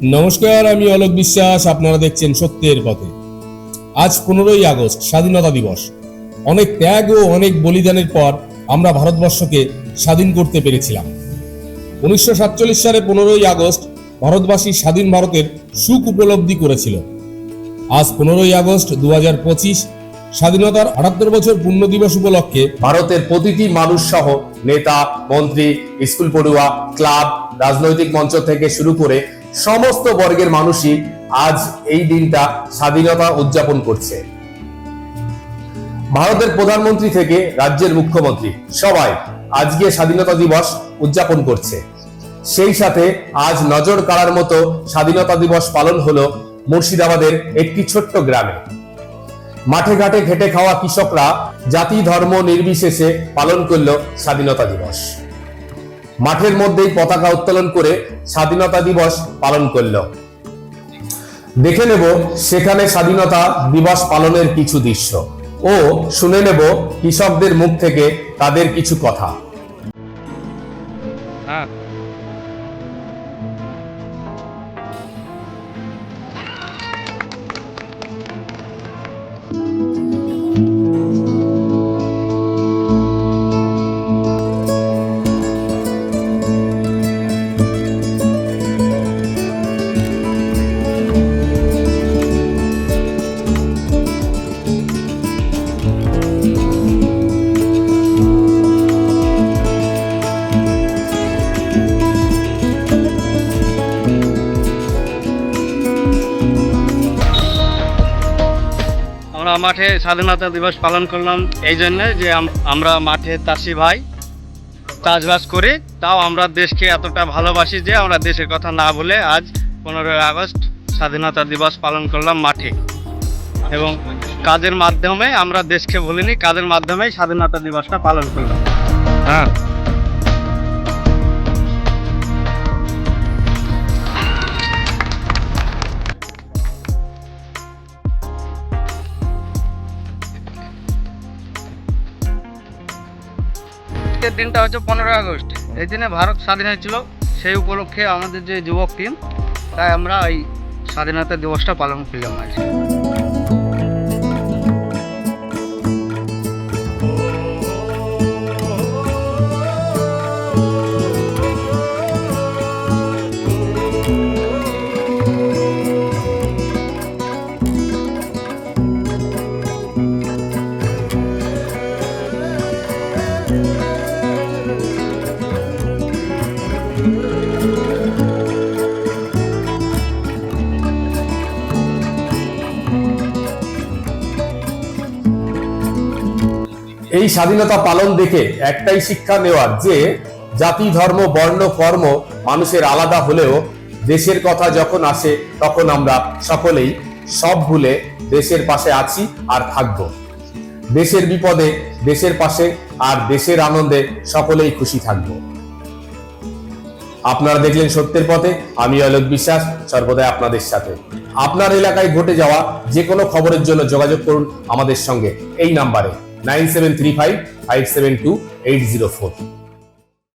নমস্কার, আমি অলোক বিশ্বাস, আপনারা দেখছেন সত্যের পথে। আজ পনেরোই আগস্ট, স্বাধীনতা দিবস। অনেক ত্যাগ ও অনেক বলিদানের পর আমরা ভারতবর্ষকে স্বাধীন করতে পেরেছিলাম। উনিশশো সাতচল্লিশ সালে পনেরোই আগস্ট ভারতবাসী স্বাধীন ভারতের সুখ উপলব্ধি করেছিল। আজ পনেরোই আগস্ট দু স্বাধীনতার আটাত্তর বছর পূর্ণ দিবস উপলক্ষে ভারতের প্রতিটি মানুষ সহ নেতা, মন্ত্রী, স্কুল পড়ুয়া, ক্লাব, রাজনৈতিক মঞ্চ থেকে শুরু করে সমস্ত বর্গের মানুষই আজ এই দিনটা স্বাধীনতা উদযাপন করছে। ভারতের প্রধানমন্ত্রী থেকে রাজ্যের মুখ্যমন্ত্রী সবাই আজকে স্বাধীনতা দিবস উদযাপন করছে। সেই সাথে আজ নজর কাড়ার মতো স্বাধীনতা দিবস পালন হলো মুর্শিদাবাদের একটি ছোট্ট গ্রামে। মাঠে ঘাটে খেটে খাওয়া কৃষকরা জাতি ধর্ম নির্বিশেষে পালন করল স্বাধীনতা দিবস। মাঠের মধ্যেই পতাকা উত্তোলন করে স্বাধীনতা দিবস পালন করল। দেখে নেব সেখানে স্বাধীনতা দিবস পালনের কিছু দৃশ্য। ও শুনে নেব কৃষকদের মুখ থেকে তাদের কিছু কথা। হ্যাঁ। আমরা মাঠে স্বাধীনতা দিবস পালন করলাম এই জন্যে যে আমরা মাঠে চাষি ভাই চাষবাস করি। তাও আমরা দেশকে এতটা ভালোবাসি যে আমরা দেশের কথা না বলে আজ পনেরোই আগস্ট স্বাধীনতা দিবস পালন করলাম মাঠে। এবং কাজের মাধ্যমে আমরা দেশকে ভুলিনি, কাজের মাধ্যমেই স্বাধীনতা দিবসটা পালন করলাম। হ্যাঁ। আজকের দিনটা হচ্ছে পনেরোই আগস্ট। এই দিনে ভারত স্বাধীন হয়েছিল, সেই উপলক্ষে আমাদের যে যুবক টিম তাই আমরা এই স্বাধীনতা দিবসটা পালন করলাম আজকে। এই স্বাধীনতা পালন দেখে একটাই শিক্ষা নেওয়ার যে জাতি, ধর্ম, বর্ণ, কর্ম মানুষের আলাদা হলেও দেশের কথা যখন আসে তখন আমরা সকলেই সব ভুলে দেশের পাশে আছি আর থাকব। দেশের বিপদে, দেশের পাশে আর দেশের আনন্দে সকলেই খুশি থাকব। আপনারা দেখলেন সত্যের পথে, আমি অলোক বিশ্বাস, সর্বদাই আপনাদের সাথে। আপনার এলাকায় ঘটে যাওয়া যে কোনো খবরের জন্য যোগাযোগ করুন আমাদের সঙ্গে, এই নাম্বারে। Nine seven three five five seven two eight zero four.